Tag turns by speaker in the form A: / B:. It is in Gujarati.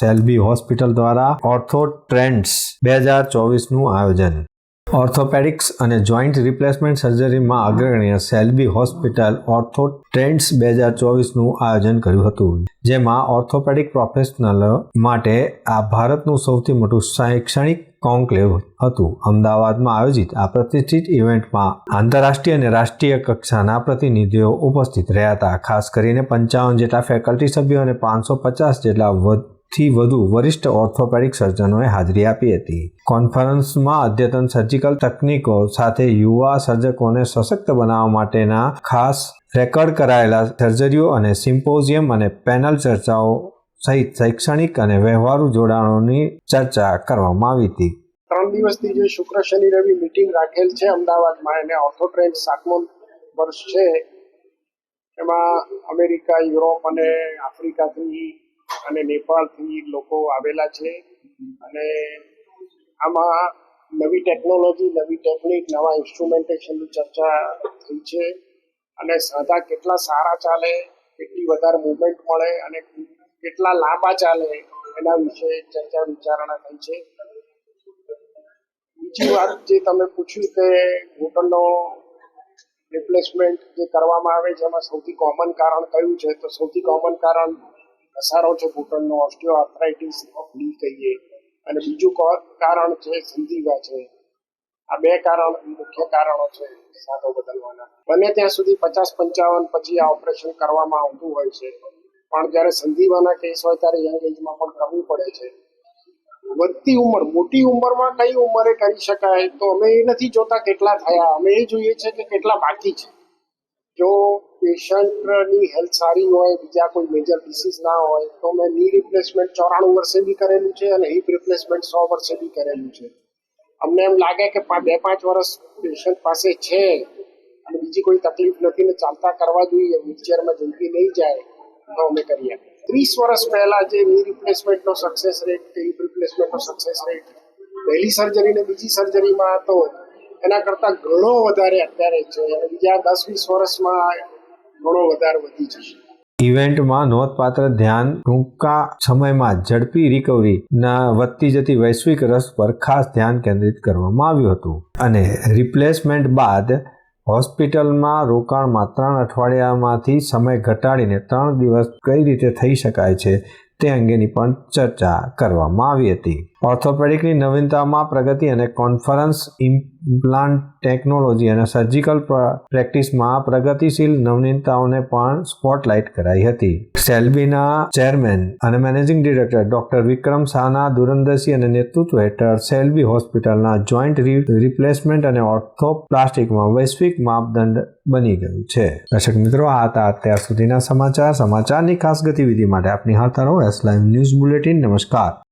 A: સેલ્બી હોસ્પિટલ દ્વારા ઓર્થો ટ્રેન્ડ્સ બે હજાર ચોવીસનું આયોજન. ઓર્થોપેડિક્સ અને જોઈન્ટ રિપ્લેસમેન્ટ સર્જરીમાં અગ્રણીય સેલ્બી હોસ્પિટલ ઓર્થો ટ્રેન્ડ્સ બે હજાર ચોવીસનું આયોજન કર્યું હતું, જેમાં ઓર્થોપેડિક પ્રોફેશનલ માટે આ ભારતનું સૌથી મોટું શૈક્ષણિક કોન્ક્લેવ હતું. અમદાવાદમાં આયોજિત આ પ્રતિષ્ઠિત ઇવેન્ટમાં આંતરરાષ્ટ્રીય અને રાષ્ટ્રીય કક્ષાના પ્રતિનિધિઓ ઉપસ્થિત રહ્યા હતા. ખાસ કરીને પંચાવન જેટલા ફેકલ્ટી સભ્યો અને પાંચસો પચાસ જેટલા થી વધુ વરિષ્ઠ ઓર્થોપેડિક સર્જનોએ હાજરી આપી હતી. કોન્ફરન્સમાં અદ્યતન સર્જિકલ તકનીકો સાથે યુવા સર્જકોને સશક્ત બનાવવા માટેના ખાસ રેકોર્ડ કરાયેલા સર્જરીઓ અને સિમ્પોઝિયમ અને પેનલ ચર્ચાઓ સહિત શૈક્ષણિક અને વ્યવહારુ જોડાણોની ચર્ચા કરવામાં આવી હતી.
B: ત્રણ દિવસથી જે શુક્ર, શનિ, રવિ મીટિંગ રાખેલ છે અમદાવાદમાં એને ઓર્થોટ્રેન સાતમો વર્ષ છે. એમાં અમેરિકા, યુરોપ અને આફ્રિકાથી અને નેપાળથી લોકો આવેલા છે. અને આમાં નવી ટેકનોલોજી, નવી ટેકનિક, નવા ઇન્સ્ટ્રુમેન્ટેશનની ચર્ચા થઈ છે. અને સાધા કેટલા સારા ચાલે, કેટલી વધારે મુવમેન્ટ મળે અને કેટલા લાંબા ચાલે એના વિશે ચર્ચા વિચારણા થઈ છે. બીજી વાત જે તમે પૂછ્યું કે ઘૂંટણનો રિપ્લેસમેન્ટ જે કરવામાં આવે છે, એમાં સૌથી કોમન કારણ કયું છે? તો સૌથી કોમન કારણ ઘસારો છે ઘૂંટણનો ઓસ્ટિયો આર્થરાઇટિસ ઓફ કહીએ. અને બીજું કારણ છે, સંધિવા છે. આ બે કારણ મુખ્ય કારણો છે સાધો બદલવાના. બને ત્યાં સુધી પચાસ પંચાવન પછી આ ઓપરેશન કરવામાં આવતું હોય છે. પણ જ્યારે સંધિવાના કેસ હોય, ત્યારે યંગ એજમાં પણ કરવું પડે છે. વધતી ઉંમર, મોટી ઉંમરમાં કઈ ઉંમરે કરી શકાય, તો અમે એ નથી જોતા કેટલા થયા. અમે એ જોઈએ છે કે કેટલા બાકી છે. જો પેશન્ટની હેલ્થ સારી હોય, બીજા કોઈ મેજર ડિસીઝ ના હોય, તો મેં ની રિપ્લેસમેન્ટ ચોરાણું વર્ષે બી કરેલું છે અને હિપ રિપ્લેસમેન્ટ સો વર્ષે બી કરેલું છે. અમને એમ લાગે કે બે પાંચ વર્ષ પેશન્ટ પાસે છે અને બીજી કોઈ તકલીફ નથી ને ચાલતા કરવા જોઈએ વ્હીલચેરમાં જલ્દી નહીં જાય, તો અમે કરીએ ત્રીસ વર્ષ પહેલા જે ની રિપ્લેસમેન્ટનો સક્સેસ રેટ કે હિપ રિપ્લેસમેન્ટનો સક્સેસ રેટ પહેલી સર્જરી ને બીજી સર્જરીમાં હતો એના કરતાં ઘણો વધારે અત્યારે છે. બીજા દસ, વીસ વર્ષમાં ઘણો વધારે વધી જશે.
A: ઇવેન્ટમાં નોંધપાત્ર ધ્યાન ટૂંકા સમયમાં ઝડપી રિકવરીના વધતી જતી વૈશ્વિક રસ પર ખાસ ધ્યાન કેન્દ્રિત કરવામાં આવ્યું હતું. અને રિપ્લેસમેન્ટ બાદ હોસ્પિટલમાં રોકાણમાં ત્રણ અઠવાડિયામાંથી સમય ઘટાડીને ત્રણ દિવસ કઈ રીતે થઈ શકાય છે તે અંગેની પણ ચર્ચા કરવામાં આવી હતી. ઓર્થોપેડિકની નવીનતામાં પ્રગતિ અને કોન્ફરન્સ, ઇમ્પ્લાન્ટ ટેકનોલોજી અને સર્જિકલ પ્રેક્ટિસમાં પ્રગતિશીલ નવીનતાઓને પણ સ્પોટલાઇટ કરાઈ હતી. સેલ્બીના ચેરમેન અને મેનેજિંગ ડિરેક્ટર ડોક્ટર વિક્રમ શાહના દુરંદર્શી અને નેતૃત્વ હેઠળ સેલ્બી હોસ્પિટલના જોઈન્ટ રિપ્લેસમેન્ટ અને ઓર્થોપ્લાસ્ટિકમાં વૈશ્વિક માપદંડ બની ગયું છે. દર્શક મિત્રો, આ હતા અત્યાર સુધીના સમાચાર. સમાચારની ખાસ ગતિવિધિ માટે આપની હાથ રહો एस लाइव न्यूज बुलेटिन नमस्कार